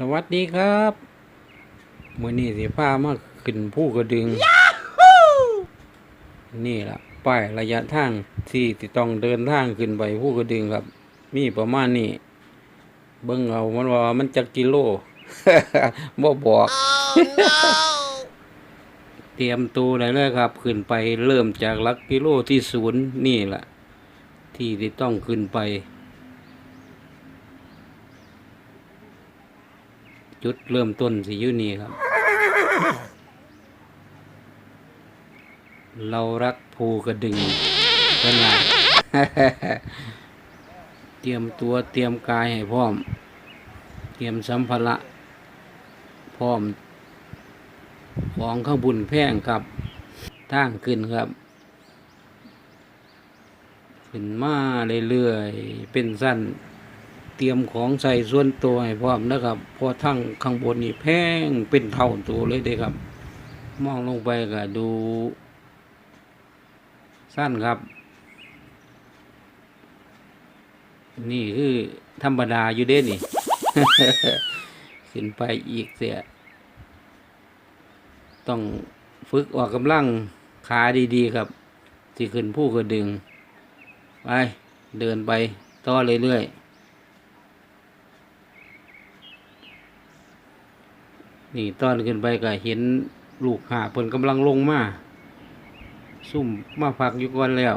สวัสดีครับมื้อนี้สิพามาขึ้นภูกระดึง นี่ล่ะป้ายระยะทางที่สิต้องเดินทางขึ้นไปภูกระดึงครับ มีประมาณนี้เบิ่งเอามันว่ามันจักกิโลบ่บอก เตรียมตัวได้เลยครับ ขึ้นไปเริ่มจากหลักกิโลที่ศูนย์นี่ล่ะ ที่ที่ต้องขึ้นไป จุดเริ่มต้นสิยู่นี่ครับ เรารักภูกระดึงเป็นไงเตรียมตัวเตรียมกายให้พร้อม เตรียมสัมภาระพร้อม ของข้างบุญแพงครับทางขึ้นครับขึ้นมาเรื่อยๆเป็นสั้น เตรียมของใส่ส่วนตัวให้พร้อมนะครับพอทั้งข้างบนนี่แพงเป็นเท่าตัวเลยเด้ครับ มองลงไปก็ดู สั้นครับ นี่คือธรรมดาอยู่เด้นี่ ขึ้นไปอีกเสีย ต้องฝึกออกกำลังขาดีๆครับที่ขึ้นผู้กระดึง ไป เดินไปต่อเรื่อยๆ นี่ตอนขึ้นไปก็เห็นลูกหาเพิ่นกำลังลงมาซุ่มมาพักอยู่ก่อนแล้ว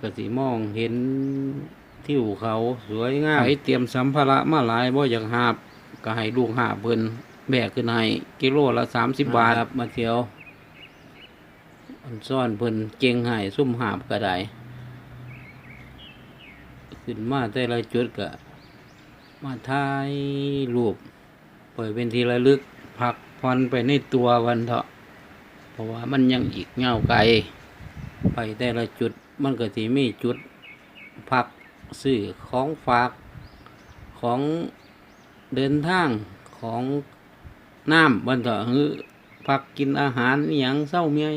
ก็สิมองเห็นทิวเขาสวยงามให้เตรียมสัมภาระมาหลายบ่อยากหาบก็ให้ลูกหาบเพิ่นแบกขึ้นให้กิโลละสามสิบบาทครับมาเที่ยวอันซ่อนเพิ่นเก่งให้ซุ่มหาบก็ได้ขึ้นมาแต่ละจุดก็มาถ่ายรูป ปล่อยเป็นทีระลึกพักผ่อนไปในตัววันเถอะเพราะว่ามันยังอีกเงาไกลไปแต่ละจุดมันก็สิมีจุดพักซื้อของฝากของเดินทางของน้ำบันเถอะคือพักกินอาหารอย่างเศร้าเมีย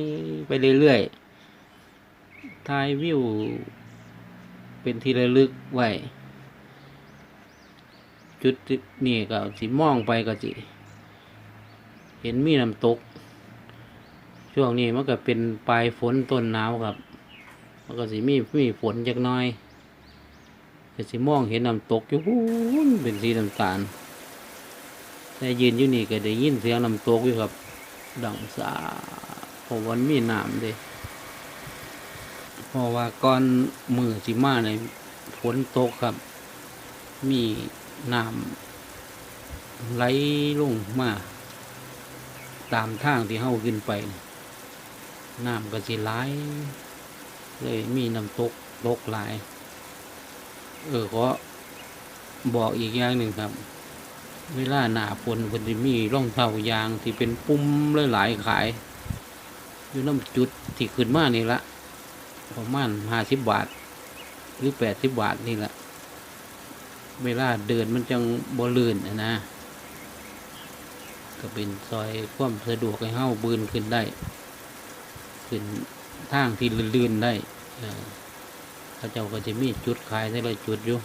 ไปเรื่อยๆถ่ายวิวเป็นที่ระลึกไว้ จุดนี่ก็สิมองไปก็สิเห็นมีน้ำตก ช่วงนี้มันก็เป็นปลายฝนต้นหนาวครับ มันก็สิมีมีฝนจักน้อยก็สิมองเห็นน้ำตกอยู่พูนเป็นสีน้ำตาลแต่ยืนอยู่นี่ก็ได้ยินเสียงน้ำตกอยู่ครับ ดังสาเพราะวันมีน้ำเด้เพราะว่าก่อนมือสิมาในยฝนตกครับ มี น้ำไหลลงมา ตามทางที่เฮาขึ้นไป น้ำก็สิไหลเลยมีน้ำตกตกหลาย เออขอบอกอีกอย่างหนึ่งครับ เวลาหนาฝนเพิ่นสิมีร่องเท้ายางที่เป็นปุ่มหลายๆขาย อยู่น้ำจุดที่ขึ้นมานี่ละประมาณห้าสิบบาท หรือแปดสิบบาทนี่แหละ เวลาเดินมันจังบ่ลื่นอะนะก็เป็นซอยความสะดวกให้เฮาบืนขึ้นได้ ขึ้นทางที่ลื่นๆได้เออเจ้าก็จะมีจุดขายแต่ละจุดอยู่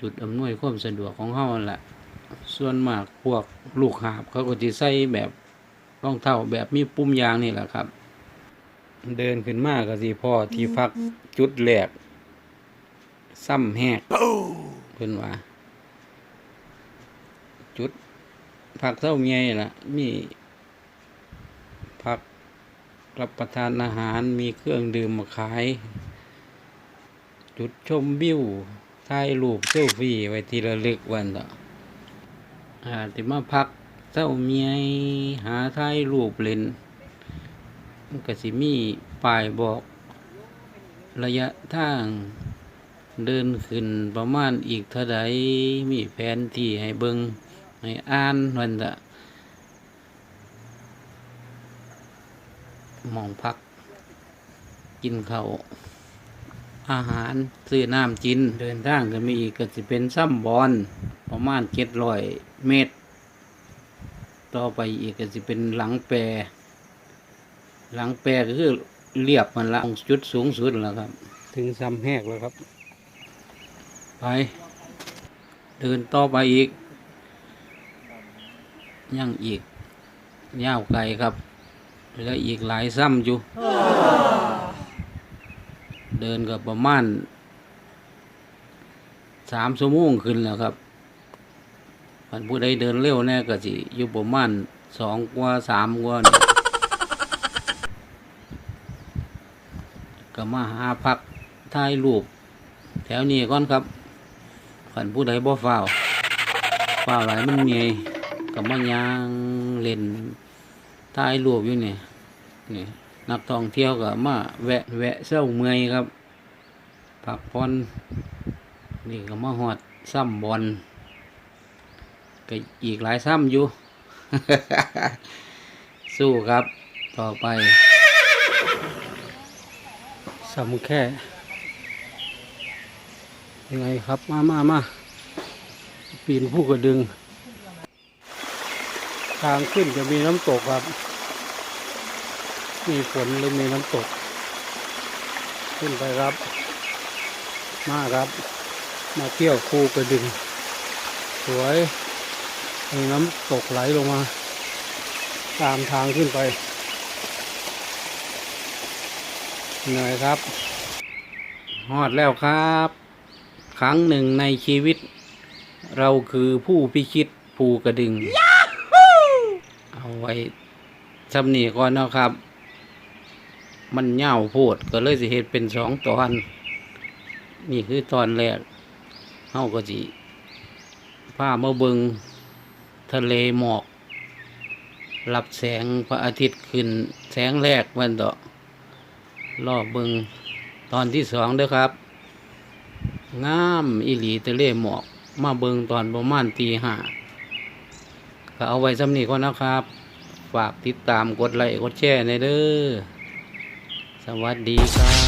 จุดอำนวยความสะดวกของเฮานั่นแหละส่วนมากพวกลูกหาบเขาก็จะใส่แบบรองเท้าแบบมีปุ่มยางนี่แหละครับ เดินขึ้นมากก็สิพ่อที่พักจุดแรก ซ้ำแหกเพิ่นว่า จุดพักเท่าเมียนี่ล่ะ มีพักรับประทานอาหารมีเครื่องดื่มมาขาย จุดชมวิวถ่ายรูปเซลฟี่ไว้ทีละลึกวันต่ออาติมาพักเท่าเมียหาถ่ายรูปเล่นมันก็สิมีป้ายบอกระยะทาง เดินขึ้นประมาณอีกเท่าใดมีแผนที่ให้เบิงให้อ่านวันละมองพัก กินเขาวอาหารซื้อน้ำกินเดินทางก็มีอีกก็จะเป็นซ้ำบอลประมาณเจ็ดร้อยเมตร ต่อไปอีกก็จะเป็นหลังแปร หลังแปรก็คือเรียบมันละจุดสูงสุดแล้วครับ ถึงซ้ำแหกแล้วครับ ไป เดินต่อไปอีก ยังอีกยาวไกลครับแล้วอีกหลายซ้ำอยู่ เดินกับประมาณสามชั่วโมงขึ้นแล้วครับคันผู้ใดเดินเร็วแน่ก็สิอยู่ประมาณสองกว่าสามกว่าก็มาหาพักถ่ายรูป แถวนี้ก่อนครับ ขันผู้ใดบ่ฟ้าวฟ้าวหลายมันเมียก็มายางเล่นถ่ายรูปอยู่เนี่ยนี่นักท่องเที่ยวก็มาแวะแวะเศร้าเมื่อยครับพักผ่อนนี่ก็มาหอดซ้ำบอลก็อีกหลายซ้ำอยู่ สู้ครับต่อไปซ้ำแค่ ยังไงครับ มามามาปีนผู้กระดึง ทางขึ้นจะมีน้ำตกครับ มีฝนหรือมีน้ำตก ขึ้นไปครับ มาครับ มาเที่ยวภูกระดึง สวยมีน้ำตกไหลลงมา ตามทางขึ้นไปเหนื่อยครับฮอดแล้วครับ ครั้งหนึ่งในชีวิต เราคือผู้พิชิตภูกระดึง เอาไว้ชำนีก่อนเนาะครับ มันเน่าวโพดก็เลยสิเหตุเป็นสองตอน นี่คือตอนแรกเฮาก็สิพามาเบิงทะเลหมอก รับแสงพระอาทิตย์ขึ้น แสงแรกวันต่อรอบเบิงตอนที่สองเด้อครับ งามอิหลีตะเลหมอก มาเบิงตอนประมาณตีห้าก็เอาไว้สำนีก่อนนะครับ ฝากติดตามกดไลค์กดแชร์ในเด้อ สวัสดีครับ